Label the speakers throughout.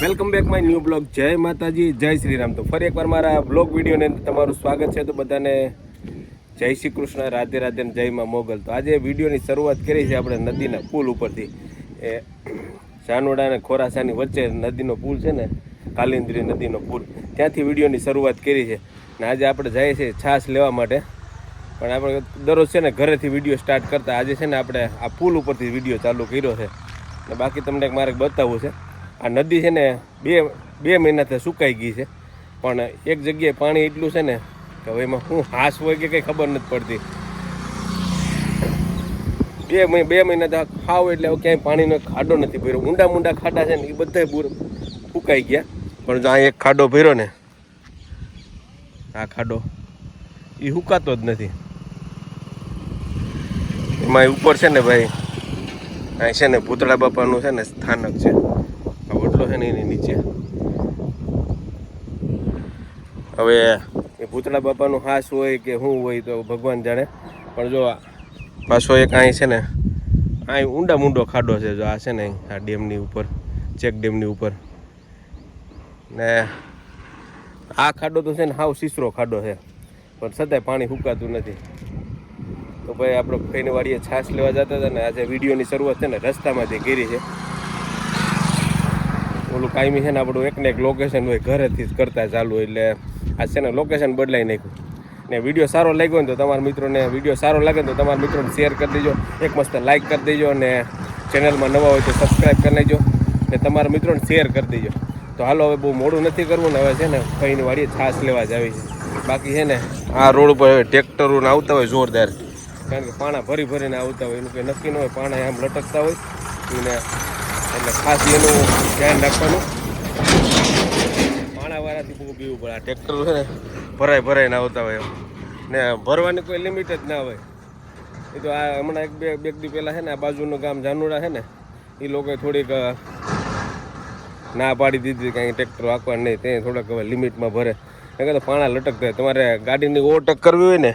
Speaker 1: Welcome back my new blog. જય માતાજી, જય શ્રી રામ તો ફરી એકવાર મારા બ્લોગ વિડીયોને તમારું સ્વાગત છે. તો બધાને જય શ્રી કૃષ્ણ, રાધે રાધે જય માં મોગલ. તો આજે વિડીયોની શરૂઆત કરી છે આપણે નદીના પુલ ઉપરથી. એ જાનોડા અને ખોરાસાની વચ્ચે નદીનો પુલ છે ને, કાલિંદ્રી નદીનો પુલ. ત્યાંથી વિડીયોની શરૂઆત કરી છે. ને આજે આપણે જઈએ છીએ છાશ લેવા માટે. પણ આપણે દરરોજ છે ને ઘરેથી વીડિયો સ્ટાર્ટ કરતા. આજે છે ને આપણે આ પુલ ઉપરથી વીડિયો ચાલુ કર્યો છે. ને બાકી તમને એક મારે બતાવવું છે. આ નદી છે ને બે બે મહિનાથી સુકાઈ ગઈ છે. પણ એક જગ્યાએ પાણી એટલું છે ને કે હવે એમાં શું હાસ હોય કે કંઈ ખબર નથી પડતી. બે મહિ, બે મહિના ખાવ એટલે હવે ક્યાંય પાણીનો ખાડો નથી ભર્યો. ઊંડા મૂંડા ખાડા છે ને એ બધા બુર ફૂકાઈ ગયા. પણ જો આ એક ખાડો ભર્યો ને, આ ખાડો એ હુકાતો જ નથી. એમાં ઉપર છે ને ભાઈ અહીં છે ને ભૂતળા બાપાનું છે ને સ્થાનક છે. છે એની નીચે. હવે એ ભૂતળા બાપાનું હાસ હોય કે શું હોય તો ભગવાન જાણે. પણ જો પાછો એક અહીં છે ને અહીં ઊંડા મૂંડો ખાડો છે જો આ છે ને આ ડેમની ઉપર, ચેક ડેમની ઉપર. ને આ ખાડો તો છે ને હાવ સીસરો ખાડો છે, પણ છતાંય પાણી સુકાતું નથી. તો ભાઈ આપણે કઈની વાડીએ છાશ લેવા જતા હતા ને આજે વિડીયોની શરૂઆત છે ને રસ્તામાંથી કરી છે. ઓલું કાયમી છે ને આપણું એકને એક લોકેશન હોય, ઘરેથી જ કરતા ચાલુ એટલે આ છે ને લોકેશન બદલાઈ નાખ્યું. ને વીડિયો સારો લાગ્યો ને તો તમારા મિત્રોને વીડિયો સારો લાગે તો તમારા મિત્રોને શેર કરી દેજો. એક મસ્ત લાઇક કરી દેજો અને ચેનલમાં નવા હોય તો સબસ્ક્રાઈબ કરી લેજો ને તમારા મિત્રોને શેર કરી દેજો. તો હાલો હવે બહુ મોડું નથી કરવું ને હવે છે ને કઈની વાડીએ છાશ લેવા જ આવી છે. બાકી છે ને આ રોડ ઉપર હવે ટ્રેક્ટરો આવતા હોય જોરદાર. કારણ કે પાણા ભરી ભરીને આવતા હોય, એનું કંઈ નક્કી ન હોય, પાણા આમ લટકતા હોય. એને એટલે ખાસ એનું ધ્યાન રાખવાનું. પાણાવાળાથી બહુ પીવું પડે. આ ટ્રેક્ટર છે ને, ભરાય ભરાઈને આવતા હોય એમ. ને ભરવાની કોઈ લિમિટ જ ના હોય. એ તો આ હમણાં એક બે બે દી પહેલાં છે ને, આ બાજુનું ગામ જાનુડા છે ને, એ લોકોએ થોડીક ના પાડી દીધી કાંઈ ટ્રેક્ટર વાંકવાનું નહીં તે થોડાક હવે લિમિટમાં ભરે. કારણ કે પાણા લટકતા તમારે ગાડીની ઓવરટેક કરવી હોય ને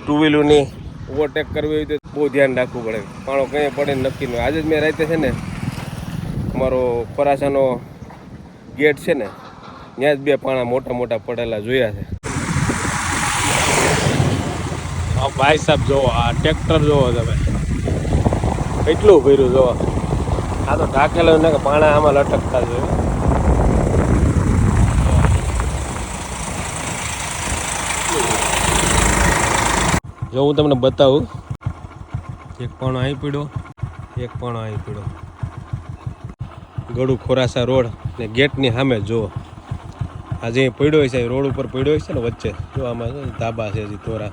Speaker 1: ટુ વ્હીલરની ઓવરટેક કરવી હોય તો બહુ ધ્યાન રાખવું પડે. પાણો કંઈ પડે નક્કી ન આજે જ મેં રાતે છે ને અમારો ખોરાસાનો ગેટ છે ને, ત્યાં જ બે પાણા મોટા મોટા પડેલા જોયા છે. ભાઈ સાહેબ જોવો આ ટ્રેક્ટર જોવો તમે. કેટલું ભર્યું જોવો આ તો ઢાકેલો ને કે પાણા આમાં લટકતા જોયું જો હું તમને બતાવું, એક પણ અહીં પીડો એક પણ અહીં પીડ્યો. ગળું ખોરાસા રોડ ને ગેટની સામે જો. આ જે પડ્યો છે રોડ ઉપર પડ્યો છે ને વચ્ચે. જો આમાં ધાબા છે હજી તોરા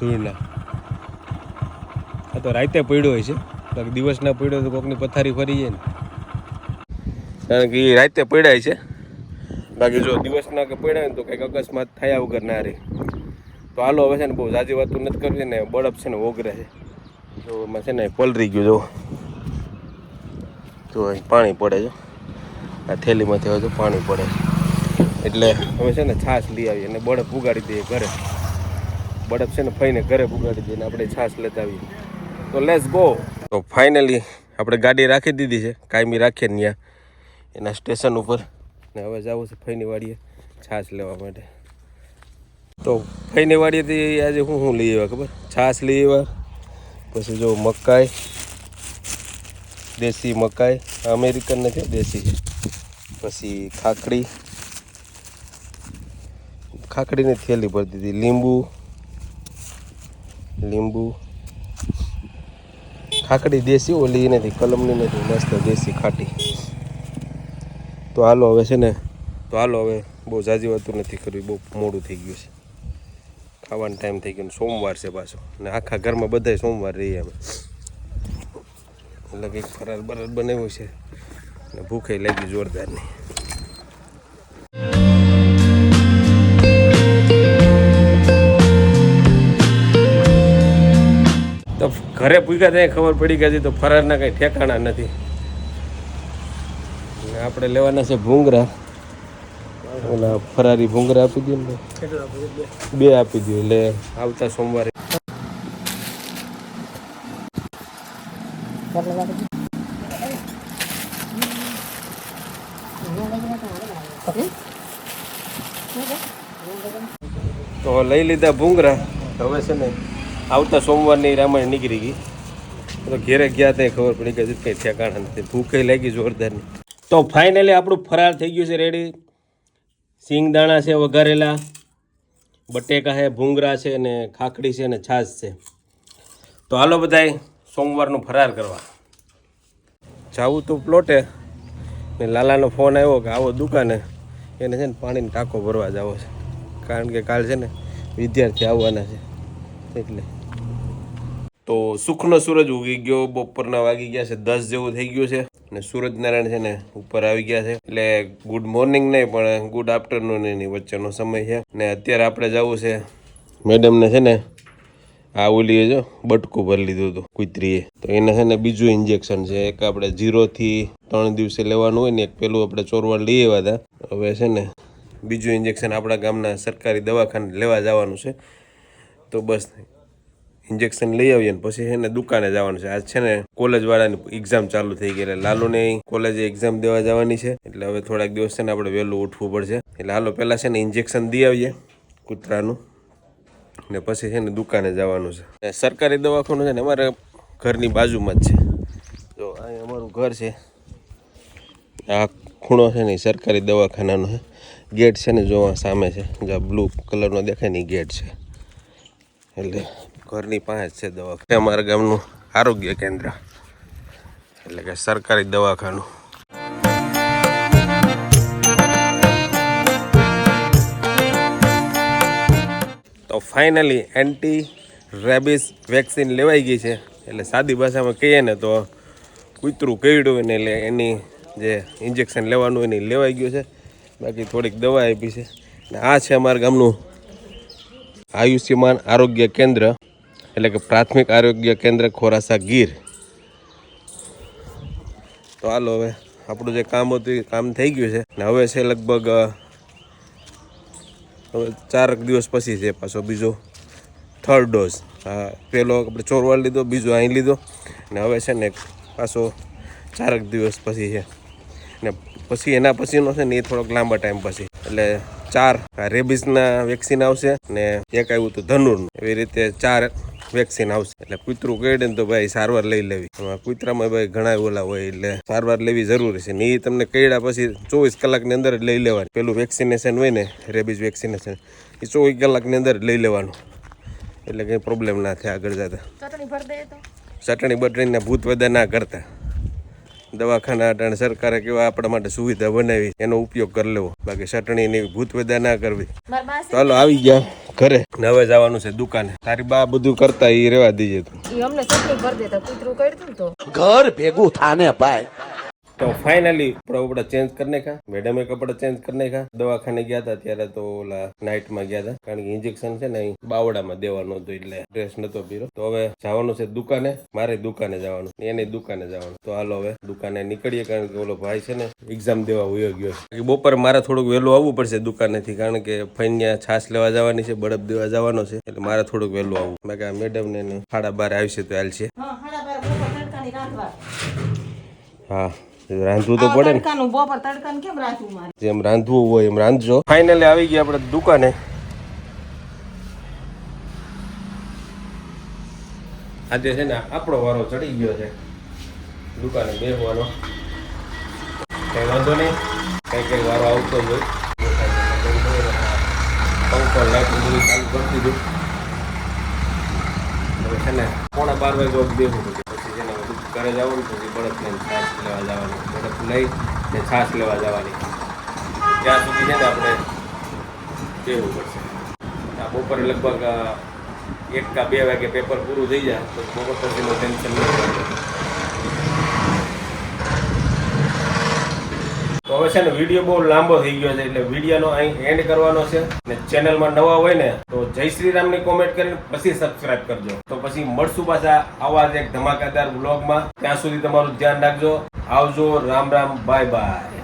Speaker 1: ધૂળના. આ તો રાતે પડ્યો છે. બાકી દિવસના પડ્યો તો કોકની પથારી ફરી જાય ને. કારણ કે એ રાતે પડ્યા છે. બાકી જો દિવસના કે પડ્યા ને તો કંઈક અકસ્માત થયા વગર ના રહે. તો હાલો હવે છે ને બહુ જાજી વાતું નથી કરવી ને બળપ છે ને ઓગરે છે. જો એમાં છે ને પલરી ગયું, જો. જો પાણી પડે છે. આ થેલીમાંથી હવે તો પાણી પડે એટલે અમે છે ને છાશ લઈ આવીએ અને બળફ ઉગાડી દઈએ ઘરે. બળફ છે ને ફઈને ઘરે ઉગાડી દઈએ આપણે છાશ લેતા આવીએ. તો લેસ ગો તો ફાઇનલી આપણે ગાડી રાખી દીધી છે. કાયમી રાખીએ ને ત્યાં. એના સ્ટેશન ઉપર. ને હવે જવું છે ફઈની વાડીએ છાશ લેવા માટે. તો ફઈની વાડીએથી આજે હું શું લઈ આવ્યા ખબર? છાશ લઈ આવ્યા. પછી જો મકાઈ. દેશી મકાઈ, અમેરિકન નથી, દેશી. પછી ખાખડી. ખાખડીની થેલી ભરી દીધી. લીંબુ. લીંબુ. ખાખડી દેશી, ઓલી નથી કલમની નથી, મસ્ત દેશી ખાટી. તો હાલો હવે છે ને, તો હાલો હવે બહુ જાજી વાતું નથી કરવી, બહુ મોડું થઈ ગયું છે. ખાવાનો ટાઈમ થઈ ગયો સોમવાર છે પાછો. ને આખા ઘરમાં બધાય સોમવાર રહીએ અમે એટલે કંઈક ફરાર બરાર બનાવ્યું છે. અને ભૂખે લાગી જોરદારની. તો ઘરે પૂછ્યા ત્યાં ખબર પડી ગઈ તો ફરારના કંઈ ઠેકાણા નથી. આપણે લેવાના છે ભૂંગરા. ઓલા ફરારી ભૂંગરા આપી દઈએ બે આપી દો એટલે આવતા સોમવારે. તો લઈ લીધા ભૂંગરા. હવે છે ને આવતા સોમવારની રામાયણ નીકળી ગઈ. તો ઘેરે ગયા ત્યાં ખબર પડી કે કંઈ ઠેકાણા નથી ભૂખે લાગી જોરદારની. તો ફાઇનલી આપણું ફરાર થઈ ગયું છે રેડી સિંગદાણા છે, વઘારેલા. બટેકા છે, ભૂંગરા છે ને ખાખડી છે ને છાશ છે. તો હાલો બધાય. સોમવારનું ફરાર કરવા. જાવું તો પ્લોટે. ને લાલાનો ફોન આવ્યો કે આવો દુકાને. એને છે ને પાણીનો ટાંકો ભરવા જવો છે. કારણ કે કાલ છે ને વિદ્યાર્થી આવવાના છે. એટલે. તો સુખનો સૂરજ ઉગી ગયો, બપોરના વાગી ગયા છે, દસ જેવું થઈ ગયું છે. ને સૂરજનારાયણ છે ને ઉપર આવી ગયા છે. એટલે ગુડ મોર્નિંગ નહીં, પણ ગુડ આફ્ટરનૂન એની વચ્ચેનો સમય છે. ને અત્યારે આપણે જવું છે, મેડમને છે ને આ ઓલીએ જો બટકું ભરી લીધું હતું કુતરીએ. તો એને છે ને બીજું ઇન્જેક્શન છે. એક આપણે જીરોથી ત્રણ દિવસે લેવાનું હોય ને એક પેલું આપણે ચોરવાડ લઈ આવ્યા હતા. હવે છે ને બીજું ઇન્જેક્શન આપણા ગામના સરકારી દવાખાને લેવા જવાનું છે. તો બસ ઇન્જેક્શન લઈ આવીએ ને પછી છે ને દુકાને જવાનું છે. આજ છે ને કોલેજવાળાની એક્ઝામ ચાલુ થઈ ગઈ એટલે લાલુને કોલેજે એક્ઝામ દેવા જવાની છે. એટલે હવે થોડાક દિવસ છે ને આપણે વહેલું ઉઠવું પડશે. એટલે હાલો પહેલાં છે ને ઇન્જેક્શન દઈ આવીએ કૂતરાનું. ને પછી છે ને દુકાને જવાનું છે. સરકારી દવાખાનું છે ને અમારે ઘરની બાજુમાં જ છે. જો અહીં અમારું ઘર છે. આ ખૂણો છે ને સરકારી દવાખાનાનો ગેટ છે ને જો આ સામે છે. જે બ્લુ કલરનો દેખાય ને ગેટ છે. એટલે ઘરની પાસે છે દવાખાના. અમારા ગામનું આરોગ્ય કેન્દ્ર. એટલે કે સરકારી દવાખાનું. ફાઇનલી એન્ટી રેબિસ વેક્સિન લેવાઈ ગઈ છે. એટલે સાદી ભાષામાં કહીએ ને તો કૂતરું કઈડું ને એટલે એની જે ઇન્જેક્શન લેવાનું એની લેવાઈ ગયું છે. બાકી થોડીક દવા આપી છે. ને આ છે અમારા ગામનું આયુષ્યમાન આરોગ્ય કેન્દ્ર, એટલે કે પ્રાથમિક આરોગ્ય કેન્દ્ર ખોરાસા ગીર. તો હાલો હવે આપણું જે કામ હતું એ કામ થઈ ગયું છે. ને હવે છે લગભગ હવે ચારક દિવસ પછી છે પાછો બીજો થર્ડ ડોઝ પેલો આપણે ચોરવાડ લીધો, બીજો અહીં લીધો. ને હવે છે ને પાછો ચારક દિવસ પછી છે. ને પછી એના પછીનો છે ને એ થોડોક લાંબા ટાઈમ પછી. એટલે ચાર આ રેબિસના વેક્સિન આવશે ને એક આવ્યું હતું ધનુરનું. એવી રીતે ચાર વેક્સિન આવશે. એટલે કૂતરું કરડે ને તો ભાઈ સારવાર લઈ લેવી. એમાં કૂતરામાં ભાઈ ઘણા ઓલા હોય એટલે સારવાર લેવી જરૂરી છે. ને એ તમને કહેડા પછી ચોવીસ કલાકની અંદર જ લઈ લેવાની. પેલું વેક્સિનેશન હોય ને રેબીઝ વેક્સિનેશન એ ચોવીસ કલાકની અંદર જ લઈ લેવાનું. એટલે કંઈ પ્રોબ્લેમ ના થાય આગળ જતા.
Speaker 2: ચટણી
Speaker 1: બટણીના ભૂત બધા ના કરતા. દવાખાના અટાણે સરકારે કેવા આપણા માટે સુવિધા બનાવી એનો ઉપયોગ કરી લેવો. બાકી ચટણીની ભૂત બધા ના કરવી. ચાલો આવી ગયા. ઘરે. નવે જવાનું છે દુકાને. તારી બા બધું કરતા એ રેવા દીજે તું.
Speaker 2: અમને ચટણી કરી દેતા કૂતરું કરતું તો.
Speaker 3: ઘર ભેગું થાને ભાઈ.
Speaker 1: તો ફાઇનલી કપડા ઉપડા ચેન્જ કરી નાખ્યા. મેડમે કપડા ચેન્જ કરી નાખ્યા. દવાખાને ગયા હતા ત્યારે તો ઓલા નાઇટમાં ગયા હતા. કારણ કે ઇન્જેક્શન છે ને અહીં બાવડામાં દેવાનું હતું એટલે ડ્રેસ નતો પીરો તો હવે જવાનું છે દુકાને. મારે દુકાને જવાનું. એને દુકાને જવાનું. તો હાલો હવે દુકાને નીકળીએ કારણ કે ઓલો ભાઈ છે ને એક્ઝામ દેવા વયો ગયો બપોરે મારે થોડુંક વહેલું આવવું પડશે દુકાનેથી કારણ કે ફૈન્યા છાશ લેવા જવાની છે બળદ દેવા જવાનો છે. એટલે મારે થોડુંક વહેલું આવવું. મેં આ મેડમ ને સાડા બાર આવશે તો હાલ છે.
Speaker 2: હા. રાંધવા
Speaker 1: તો પડે ને.
Speaker 2: બપોર તડકાનું કેમ રાંધવું મારે?
Speaker 1: જેમ રાંધવું હોય એમ રાંધજો. ફાઇનલી આવી ગયા આપણે દુકાને. આજે છે ને આપણો વારો ચડી ગયો છે. દુકાને બેસવાનો કઈ વાંધો નહીં. કઈ કઈ વારો આવતો જ હોય. પંખો લાઈટ બધું ચાલુ કરી દીધું. હવે છે ને પોણા બાર વાગે બેસવું પછી છે ને ઘરે જવાનું પછી બળદ લઈને છાશ લેવા જવાની. બળદ લઈ ને છાશ લેવા જવાની. ત્યાં સુધી છે ને આપણે જેવું પડશે. આ બપોરે લગભગ એક કા બે વાગે પેપર પૂરું થઈ જાય, તો બપોર પછીનું ટેન્શન નહીં. તો હવે છે ને વીડિયો બહુ લાંબો થઈ ગયો છે, એટલે વિડીયોનો અહીં એન્ડ કરવાનો છે. ને ચેનલમાં નવા હોય ને તો જય શ્રી રામની કોમેન્ટ કરીને પછી સબસ્ક્રાઇબ કરજો. તો પછી મળશું પાછા આવા જ એક ધમાકાદાર બ્લોગમાં ત્યાં સુધી તમારું ધ્યાન રાખજો. આવજો. રામ રામ. Bye bye